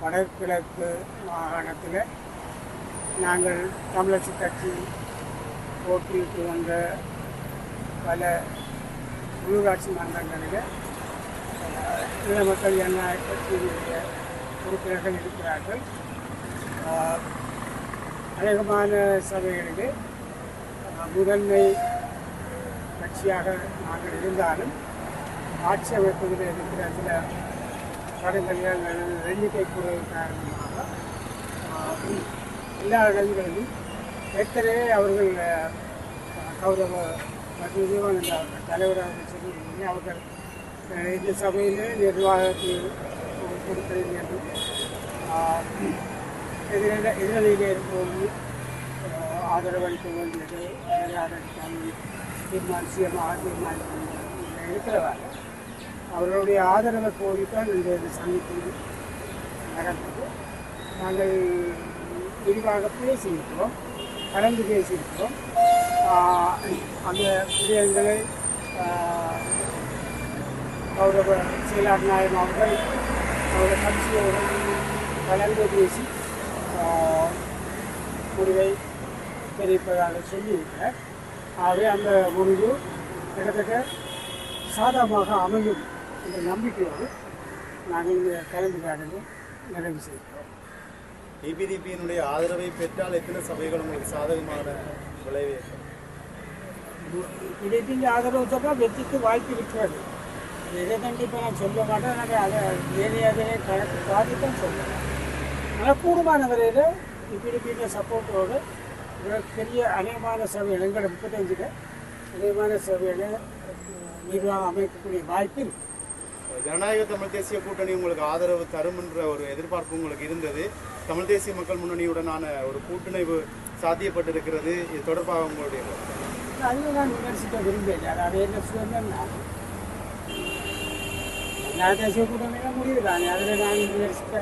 வடகிழக்கு மாகாணத்தில் நாங்கள் தமிழரசு கட்சி போட்டியிட்டு வந்த பல உள்ளூராட்சி மன்றங்களில் அஹ், ஈழ மக்கள் ஜனநாயக கட்சியினுடைய உறுப்பினர்கள் இருக்கிறார்கள். அநேகமான சபைகளிலே முதன்மை கட்சியாக நாங்கள் இருந்தாலும் ஆட்சி அமைப்பதில் இருக்கிற சில தடங்கல்கள் எண்ணிக்கை குறைவு காரணமாக எல்லா இடங்களிலும் ஏற்கனவே அவர்கள் கௌரவ மற்றும் அவர்கள் தலைவராக சொல்லி அவர்கள் இந்த சபையிலே நிர்வாகத்தை கொடுக்கிறேன் என்றும் ஆஹ், எதிரில எதிரணியில் இருக்கும்போது ஆஹ், வேண்டியது யாரும் தீர்மானிச்சியமாக தீர்மானிக்க இருக்கிறவாங்க அவர்களுடைய ஆதரவை கோரித்தான் இந்த இந்த சந்திப்பு நடந்தது. நாங்கள் விரிவாக பேசியிருக்கிறோம் கலந்து பேசியிருக்கிறோம். அந்த விடயங்களை கௌரவ செயலாளர் நாயகம் அவர்கள் அவருடைய கட்சியோடு கலந்து பேசி முடிவை தெரிவிப்பதாக சொல்லியிருக்கிறார். ஆகவே அந்த முடிவு கிட்டத்தட்ட சாதகமாக அமையும். என்ற நம்பிக்கையோடு நாங்கள் இந்த கலந்துரையாடலை நிறைவு செய்கிறோம். டிபிடிபியினுடைய ஆதரவை பெற்றால் எத்தனை சபைகள் உங்களுக்கு சாதகமான விளைவு? இடைப்பின் ஆதரவு சொன்னால் வெற்றிக்கு வாய்ப்பு இருக்கிறது. இதை கண்டிப்பாக நான் சொல்ல மாட்டேன். நாங்கள் அதை ஏரியாவிலே கணக்கு பாதித்தான் சொல்லுவேன் ஆனால் கூடுமான வரையில் இப்பிடிப்பின சப்போர்ட்டோடு பெரிய அநேகமான சபைகள் எங்களோட முப்பத்தஞ்சுக்கு அநேகமான சபைகளை நிர்வாகம் அமைக்கக்கூடிய வாய்ப்பு இருக்குது ஜனநாயக தமிழ் தேசிய கூட்டணி உங்களுக்கு ஆதரவு தரும் என்ற ஒரு எதிர்பார்ப்பு உங்களுக்கு இருந்தது. தமிழ் தேசிய மக்கள் முன்னணியுடனான ஒரு கூட்டணிவு சாத்தியப்பட்டிருக்கிறது. இது தொடர்பாக உங்களுடைய கருத்து. அதில் நான் விமர்சிக்க விரும்பல அதாவது என்ன சொன்னா தேசிய கூட்டணி முடிவு தானே. அதில் நான் விமர்சிக்க